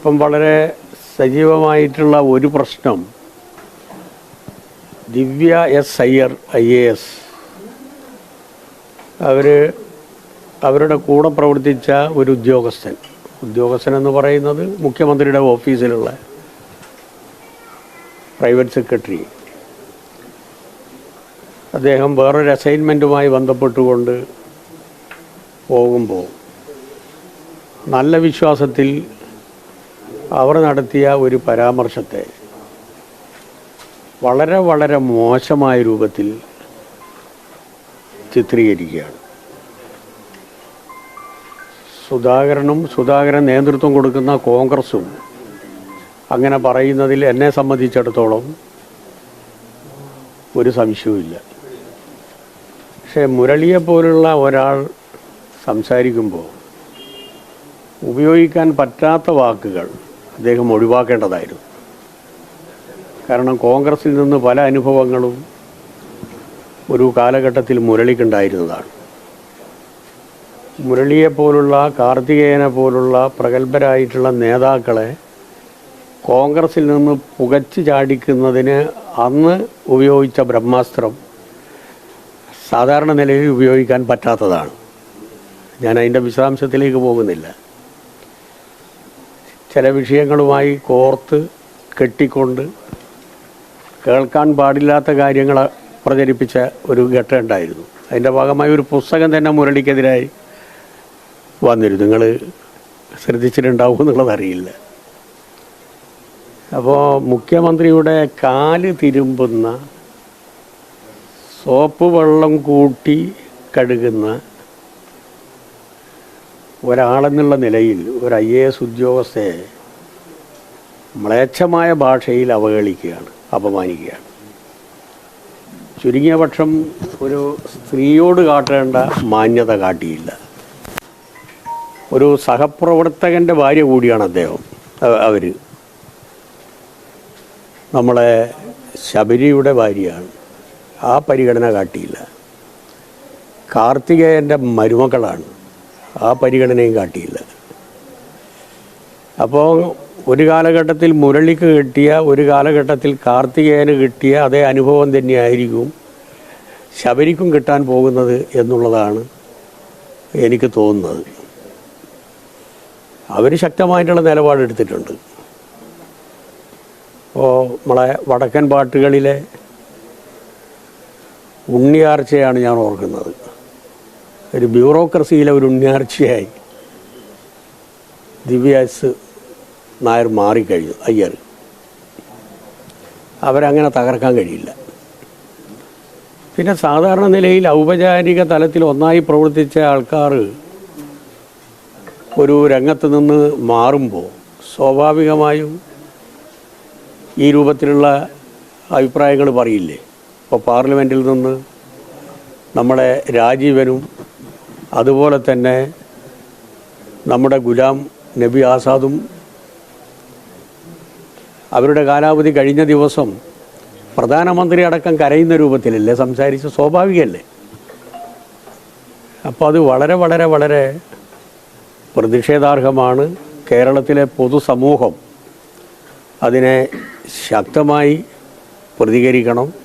ഇപ്പം വളരെ സജീവമായിട്ടുള്ള ഒരു പ്രശ്നം. Divya S Iyer I A S. അവർ അവരുടെ കൂടെ പ്രവർത്തിച്ച ഒരു ഉദ്യോഗസ്ഥൻ. ഉദ്യോഗസ്ഥൻ എന്ന് പറയുന്നത് മുഖ്യമന്ത്രിയുടെ ഓഫീസിലുള്ള പ്രൈവറ്റ് സെക്രട്ടറി. അദ്ദേഹം വേറൊരു അസൈൻമെന്റുമായി ബന്ധപ്പെട്ടുകൊണ്ട് പോകുമ്പോൾ നല്ല വിശ്വാസത്തിൽ അവർ നടത്തിയ ഒരു പരാമർശത്തെ വളരെ വളരെ മോശമായ രൂപത്തിൽ ചിത്രീകരിക്കുകയാണ്. സുധാകരനും സുധാകരൻ നേതൃത്വം കൊടുക്കുന്ന കോൺഗ്രസും അങ്ങനെ പറയുന്നതിൽ എന്നെ സംബന്ധിച്ചിടത്തോളം ഒരു സംശയവുമില്ല. പക്ഷേ മുരളിയെ പോലുള്ള ഒരാൾ സംസാരിക്കുമ്പോൾ ഉപയോഗിക്കാൻ പറ്റാത്ത വാക്കുകൾ അദ്ദേഹം ഒഴിവാക്കേണ്ടതായിരുന്നു. കാരണം കോൺഗ്രസിൽ നിന്ന് പല അനുഭവങ്ങളും ഒരു കാലഘട്ടത്തിൽ മുരളിക്കുണ്ടായിരുന്നതാണ്. മുരളിയെ പോലുള്ള കാർത്തികേയനെ പോലുള്ള പ്രഗത്ഭരായിട്ടുള്ള നേതാക്കളെ കോൺഗ്രസിൽ നിന്ന് പുകച്ചു ചാടിക്കുന്നതിന് അന്ന് ഉപയോഗിച്ച ബ്രഹ്മാസ്ത്രം സാധാരണ നിലയിൽ ഉപയോഗിക്കാൻ പറ്റാത്തതാണ്. ഞാൻ അതിന്റെ വിശദാംശത്തിലേക്ക് പോകുന്നില്ല. ചില വിഷയങ്ങളുമായി കോർത്ത് കെട്ടിക്കൊണ്ട് കേൾക്കാൻ പാടില്ലാത്ത കാര്യങ്ങൾ പ്രചരിപ്പിച്ച ഒരു ഘട്ടം ഉണ്ടായിരുന്നു. അതിന്റെ ഭാഗമായി ഒരു പുസ്തകം തന്നെ മുരളിക്കെതിരായി വന്നിരുന്നു. നിങ്ങൾ ശ്രദ്ധിച്ചിട്ടുണ്ടാവും എന്നുള്ളതറിയില്ല അപ്പോൾ മുഖ്യമന്ത്രിയുടെ കാൽ തിരുമ്പുന്ന സോപ്പ് വെള്ളം കൂട്ടി കഴുകുന്ന ഒരാളെന്നുള്ള നിലയിൽ ഒരു ഐ എ എസ് ഉദ്യോഗസ്ഥയെ മ്ലേച്ഛമായ ഭാഷയിൽ അവഹേളിക്കുകയാണ് അപമാനിക്കുകയാണ്. ചുരുങ്ങിയ പക്ഷം ഒരു സ്ത്രീയോട് കാട്ടേണ്ട മാന്യത കാട്ടിയില്ല. ഒരു സഹപ്രവർത്തകന്റെ ഭാര്യ കൂടിയാണ് അദ്ദേഹം അവർ നമ്മളെ ശബരിയുടെ ഭാര്യയാണ്. ആ പരിഗണന കാട്ടിയില്ല. കാർത്തികേയന്റെ മരുമക്കളാണ് ആ പരിഗണനയും കാട്ടിയില്ല. അപ്പോൾ ഒരു കാലഘട്ടത്തിൽ മുരളിക്ക് കിട്ടിയ ഒരു കാലഘട്ടത്തിൽ കാർത്തികേയന് കിട്ടിയ അതേ അനുഭവം തന്നെയായിരിക്കും ശബരിക്കും കിട്ടാൻ പോകുന്നത് എന്നുള്ളതാണ് എനിക്ക് തോന്നുന്നത്. അവർ ശക്തമായിട്ടുള്ള നിലപാടെടുത്തിട്ടുണ്ട്. ഇപ്പോൾ നമ്മളെ വടക്കൻ പാട്ടുകളിലെ ഉണ്ണിയാർച്ചയാണ് ഞാൻ ഓർക്കുന്നത്. ഒരു ബ്യൂറോക്രസിയിലെ ഒരു ഉണ്ണിയാർച്ചയായി. ദിവ്യാസ് നായർ മാറിക്കഴിഞ്ഞു അയ്യർ. അവരങ്ങനെ തകർക്കാൻ കഴിയില്ല. പിന്നെ സാധാരണ നിലയിൽ ഔപചാരിക തലത്തിൽ ഒന്നായി പ്രവർത്തിച്ച ആൾക്കാർ ഒരു രംഗത്ത് നിന്ന് മാറുമ്പോൾ സ്വാഭാവികമായും ഈ രൂപത്തിലുള്ള അഭിപ്രായങ്ങൾ പറയില്ലേ? ഇപ്പോൾ പാർലമെന്റിൽ നിന്ന് നമ്മളെ രാജീവനും അതുപോലെ തന്നെ നമ്മുടെ ഗുലാം നബി ആസാദും അവരുടെ കാലാവധി കഴിഞ്ഞ ദിവസം പ്രധാനമന്ത്രി അടക്കം കരയുന്ന രൂപത്തിലല്ലേ? സംസാരിച്ച് സ്വാഭാവികമല്ലേ അപ്പോൾ അത് വളരെ വളരെ വളരെ പ്രതിഷേധാർഹമാണ്. കേരളത്തിലെ പൊതുസമൂഹം അതിനെ ശക്തമായി പ്രതികരിക്കണം.